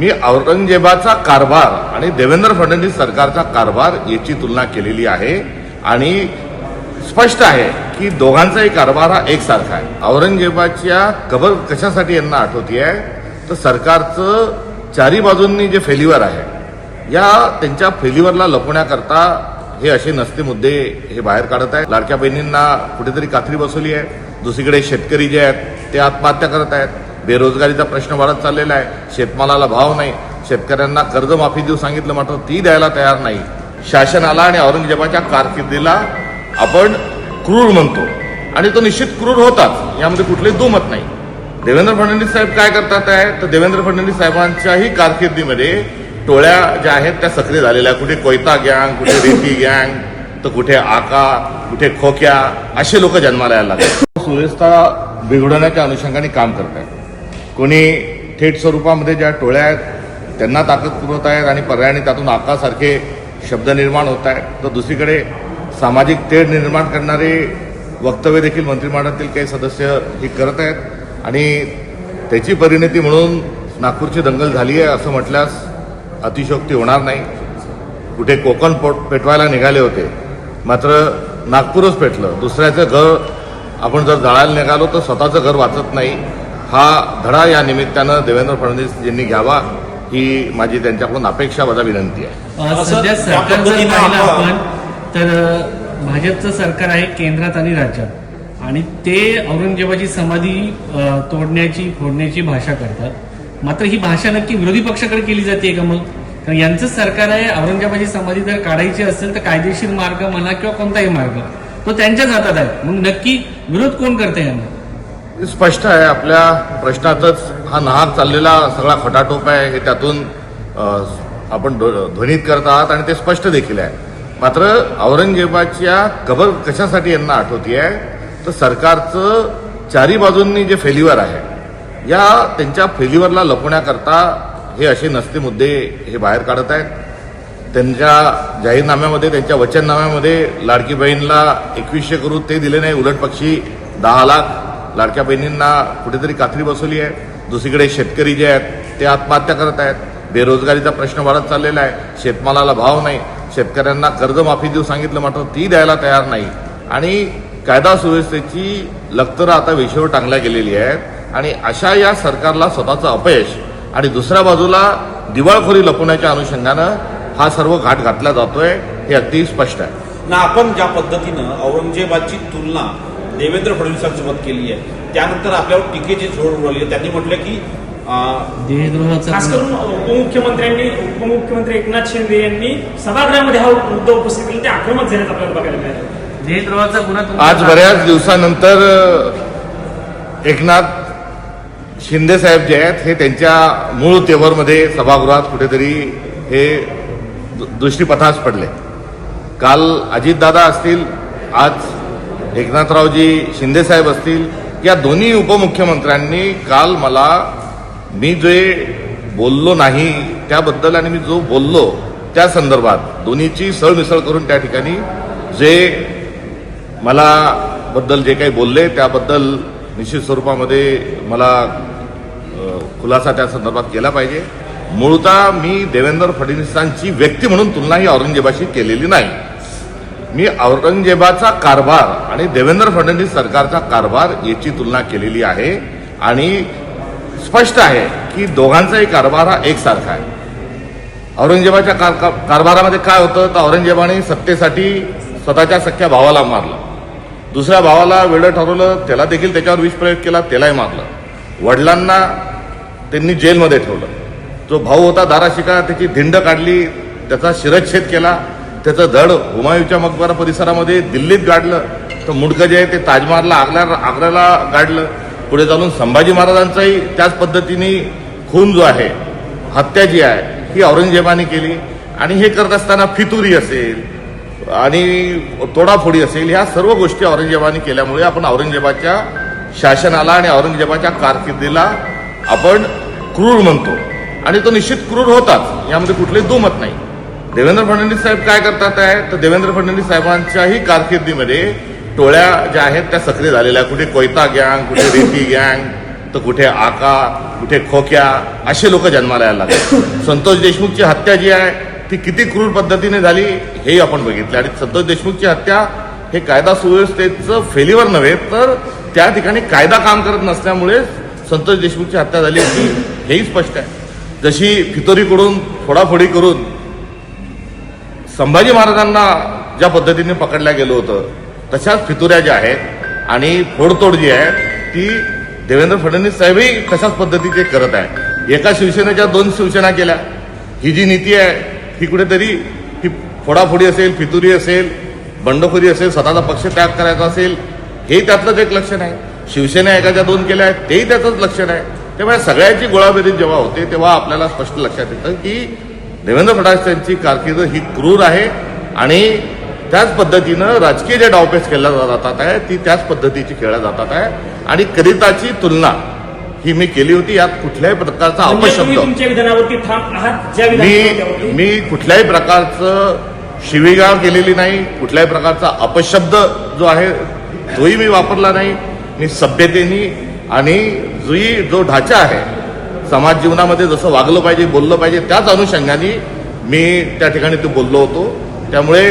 मी औरंगजेबाचा कारभार आणि देवेंद्र फडणवीस सरकारचा कारभार याची तुलना केलेली आहे आणि स्पष्ट आहे की दोघांचाही कारभार हा एकसारखा आहे. औरंगजेबाच्या कबर कशासाठी यांना आठवती आहे? तर सरकारचं चारी बाजूंनी जे फेल्युअर आहे या त्यांच्या फेल्युअरला लपवण्याकरता हे असे नसते मुद्दे हे बाहेर काढत आहेत. लाडक्या बहिणींना कुठेतरी कात्री बसवली आहे. दुसरीकडे शेतकरी जे आहेत ते आत्महत्या करत आहेत. बेरोजगारीचा प्रश्न वाढत चाललेला आहे. शेतमालाला भाव नाही. शेतकऱ्यांना कर्जमाफी देऊ सांगितलं मात्र ती द्यायला तयार नाही. शासनाला आणि औरंगजेबाच्या कारकिर्दीला आपण क्रूर म्हणतो. आणि तो निश्चित क्रूर होताच. यामध्ये कुठलेही दुमत नाही. देवेंद्र फडणवीस साहेब काय करतात आहे? तर देवेंद्र फडणवीस साहेबांच्याही कारकिर्दीमध्ये टोळ्या ज्या आहेत त्या सक्रिय झालेल्या. आहेत. कुठे कोयता गँग कुठे रेती गँग तर कुठे आका कुठे खोक्या असे लोक जन्माला यायला लागले सुव्यवस्था बिघडवण्याच्या अनुषंगाने काम करत आहेत कोणी थेट स्वरूपामध्ये ज्या टोळ्या आहेत त्यांना ताकद पुरवत आहेत आणि पर्यायाने त्यातून आकासारखे शब्द निर्माण होत आहेत. तर दुसरीकडे सामाजिक तेढ निर्माण करणारे वक्तव्य देखील मंत्रिमंडळातील काही सदस्य हे करत आहेत. आणि त्याची परिणती म्हणून नागपूरची दंगल झाली आहे असं म्हटल्यास अतिशोक्ती होणार नाही. कुठे कोकण पोट पेटवायला निघाले होते. मात्र नागपूरच पेटलं. दुसऱ्याचं घर आपण जर जाळायला निघालो तर स्वतःचं घर वाचत नाही. हा धडा या निमित्तानं देवेंद्र फडणवीस यांनी घ्यावा ही माझी त्यांच्याकडून अपेक्षा वजा विनंती आहे. सध्या सरकार जर पाहिलं आपण- तर भाजपचं सरकार आहे केंद्रात आणि राज्यात. आणि ते औरंगजेबाची समाधी तोडण्याची फोडण्याची भाषा करतात. मात्र ही भाषा नक्की विरोधी पक्षाकडे केली जाते का मग? कारण यांचं सरकार आहे औरंगजेबाची समाधी जर काढायची असेल तर कायदेशीर मार्ग म्हणा किंवा कोणताही मार्ग तो त्यांच्याच हातात आहे. मग नक्की विरोध कोण करते यांना? स्पष्ट आहे आपल्या प्रश्नातच हा नाहक चाललेला सगळा खटाटोप आहे हे त्यातून आपण ध्व- ध्वनित करत आहात आणि ते स्पष्ट देखील आहे. मात्र औरंगजेबाच्या कबर कशासाठी यांना आठवती आहे? तर सरकारचं चारी बाजूंनी जे फेल्युअर आहे या त्यांच्या फेल्युअरला लपवण्याकरता हे असे नसते मुद्दे हे बाहेर काढत आहेत. त्यांच्या जाहीरनाम्यामध्ये त्यांच्या वचननाम्यामध्ये लाडकी बहीणला एकवीसशे करू ते दिले नाही उलट पक्षी दहा लाख लाडक्या बहिणींना कुठेतरी कात्री बसवली आहे. दुसरीकडे शेतकरी जे आहेत ते आत्महत्या करत आहेत. बेरोजगारीचा प्रश्न वाढत चाललेला आहे. शेतमालाला भाव नाही. शेतकऱ्यांना कर्जमाफी देऊ सांगितलं मात्र ती द्यायला तयार नाही. आणि कायदा सुव्यवस्थेची लक्तरं आता विषयावर टांगल्या गेलेली आहेत. आणि अशा या सरकारला स्वतःचं अपयश आणि दुसऱ्या बाजूला दिवाळखोरी लपवण्याच्या अनुषंगानं हा सर्व घाट घातला जातोय हे अगदी स्पष्ट आहे. ना आपण ज्या पद्धतीनं औरंगजेबाची तुलना देवेंद्र फडणवीसांसोबत केली आहे. त्यानंतर आपल्यावर टीकेची झोड उडवली त्यांनी म्हटलं की खास करून उपमुख्यमंत्र्यांनी उपमुख्यमंत्री एकनाथ शिंदे यांनी सभागृहामध्ये हा मुद्दा उपस्थित केला. ते आक्रमक झाल्याचं आपल्याला बघायला मिळालं. आज बऱ्याच दिवसानंतर एकनाथ शिंदे साहेब जे आहेत हे त्यांच्या मूळ तेवरमध्ये सभागृहात कुठेतरी हे दृष्टीपथास पडले. काल अजितदादा असतील आज एकनाथरावजी शिंदेसाहेब असतील या दोन्ही उपमुख्यमंत्र्यांनी काल मला मी जे बोललो नाही त्याबद्दल आणि मी जो बोललो त्या संदर्भात दोन्हीची सळमिसळ करून त्या ठिकाणी जे मला बद्दल जे काही बोलले त्याबद्दल निश्चित स्वरूपामध्ये मला खुलासा त्या संदर्भात केला पाहिजे. मूळतः मी देवेंद्र फडणवीसांची व्यक्ती म्हणून तुलना ही औरंगजेबाशी केलेली नाही. मी औरंगजेबाचा कारभार आणि देवेंद्र फडणवीस सरकारचा कारभार याची तुलना केलेली आहे आणि स्पष्ट आहे की दोघांचाही कारभार हा एकसारखा आहे. औरंगजेबाच्या कार कारभारामध्ये काय होतं? तर औरंगजेबाने सत्तेसाठी स्वतःच्या सख्या भावाला मारलं. दुसऱ्या भावाला वेळं ठरवलं त्याला देखील त्याच्यावर विष प्रयोग केला त्यालाही मारलं. वडिलांना त्यांनी जेलमध्ये ठेवलं. जो भाऊ होता दाराशिका त्याची धिंड काढली त्याचा शिरच्छेद केला त्याचं धड हुमायूच्या मकबरा परिसरामध्ये दिल्लीत गाडलं. तर मुंडकं जे आहे ते ताजमहालला आग्रा आग्र्याला गाडलं. पुढे चालून संभाजी महाराजांचाही त्याच पद्धतीने खून जो आहे हत्या जी आहे ही औरंगजेबाने केली. आणि हे करत असताना फितुरी असेल आणि तोडाफोडी असेल ह्या सर्व गोष्टी औरंगजेबाने केल्यामुळे आपण औरंगजेबाच्या शासनाला आणि औरंगजेबाच्या कारकिर्दीला आपण क्रूर म्हणतो. आणि तो निश्चित क्रूर होताच. यामध्ये कुठलेही दुमत नाही. देवेंद्र फडणवीस साहेब काय करतात आहे? तर देवेंद्र फडणवीस साहेबांच्याही कारकिर्दीमध्ये टोळ्या ज्या आहेत त्या सक्रिय झालेल्या. कुठे कोयता गँग कुठे रेती गँग तर कुठे आका कुठे खोक्या असे लोक जन्माला यायला लागले संतोष देशमुखची हत्या जी आहे ती किती क्रूर पद्धतीने झाली हेही आपण बघितलं. आणि संतोष देशमुखची हत्या हे कायदा सुव्यवस्थेचं फेलीवर नव्हे तर त्या ठिकाणी कायदा काम करत नसल्यामुळे संतोष देशमुखची हत्या झाली होती. हेही स्पष्ट आहे. जशी फितोरीकडून फोडाफोडी करून संभाजी महाराजांना ज्या पद्धतीने पकडल्या गेलं होतं तशाच फितुऱ्या ज्या आहेत आणि फोडतोड जी आहे ती देवेंद्र फडणवीस साहेबही तशाच पद्धतीचे करत आहे एका शिवसेनेच्या दोन शिवसेना केल्या. ही जी नीती आहे ही कुठेतरी ही फोडाफोडी असेल फितुरी असेल बंडखोरी असेल स्वतःचा पक्ष त्याग करायचा असेल हे त्यातलंच एक लक्षण आहे. शिवसेना एकाच्या दोन केल्या आहेत तेही त्याचंच लक्षण आहे. त्यामुळे सगळ्याची गोळाबेरीज जेव्हा होते तेव्हा आपल्याला स्पष्ट लक्षात येतं की देवेंद्र फडणवीस यांची कारकीर्द ही क्रूर आहे आणि त्याच पद्धतीनं राजकीय जे डावपेच केल्या जातात आहे ती त्याच पद्धतीची केल्या जातात आहे. आणि करिताची तुलना ही मी केली होती यात कुठल्याही प्रकारचा म्हणजे अपशब्द. मी. मी कुठल्याही प्रकारचं शिवीगाळ केलेली नाही कुठल्याही प्रकारचा अपशब्द जो आहे तोही मी वापरला नाही. मी सभ्यतेनी आणि जोही जो ढाचा आहे समाज जीवनामध्ये जसं वागलं पाहिजे बोललं पाहिजे त्याच अनुषंगाने मी त्या ठिकाणी तो बोललो होतो. त्यामुळे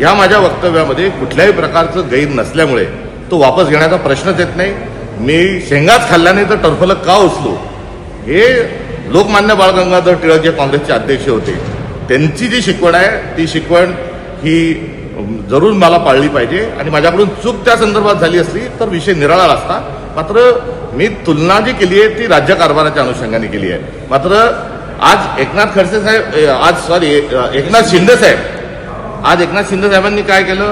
या माझ्या वक्तव्यामध्ये कुठल्याही प्रकारचं गैर नसल्यामुळे तो वापस घेण्याचा प्रश्नच येत नाही. मी शेंगाच खाल्ल्याने तर टर्फलक का उचलो हे लोकमान्य बाळ गंगाधर टिळक जे काँग्रेसचे अध्यक्ष होते त्यांची जी शिकवण आहे ती शिकवण ही जरूर मला पाळली पाहिजे. आणि माझ्याकडून चूक त्या संदर्भात झाली असली तर विषय निराळा असता मात्र मी तुलना जी केली आहे ती राज्य कारभाराच्या अनुषंगाने केली आहे. मात्र आज एकनाथ खडसे साहेब आज सॉरी एकनाथ शिंदे साहेब. आज एकनाथ शिंदे साहेबांनी काय केलं?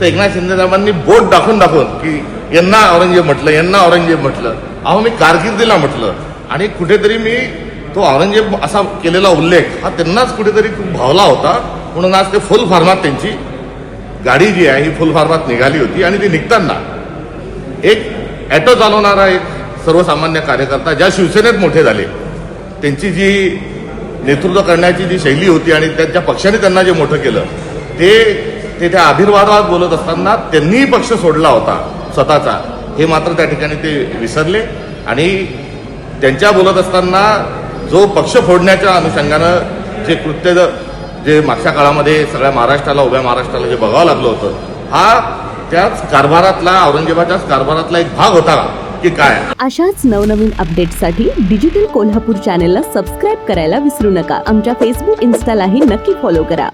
तर एकनाथ शिंदे साहेबांनी बोट दाखवून दाखवून की यांना औरंगजेब म्हटलं यांना औरंगजेब म्हटलं. अहो मी कारकिर्दीला म्हटलं. आणि कुठेतरी मी तो औरंगजेब असा केलेला उल्लेख हा त्यांनाच कुठेतरी खूप भावला होता. म्हणून आज ते फुल फार्मात त्यांची गाडी जी आहे ही फुल फार्मात निघाली होती. आणि ती निघताना एक ॲटो चालवणारा एक सर्वसामान्य कार्यकर्ता ज्या शिवसेनेत मोठे झाले त्यांची जी नेतृत्व करण्याची जी शैली होती आणि त्यांच्या पक्षाने त्यांना जे मोठं केलं ते ते त्या आभिर्वादात बोलत असताना त्यांनीही पक्ष सोडला होता स्वतःचा. हे मात्र त्या ठिकाणी ते विसरले आणि त्यांच्या बोलत असताना जो पक्ष फोडण्याच्या अनुषंगानं जे कृत्य जे मागच्या काळामध्ये सगळ्या महाराष्ट्राला उभ्या महाराष्ट्राला जे बघावं लागलं होतं हा त्याच कारभारातला औरंगजेबाच्याच कारभारातला एक भाग होता. की काय अशाच नवनवीन अपडेटसाठी डिजिटल कोल्हापूर चॅनेलला सबस्क्राईब करायला विसरू नका. आमच्या फेसबुक इन्स्टालाही नक्की फॉलो करा.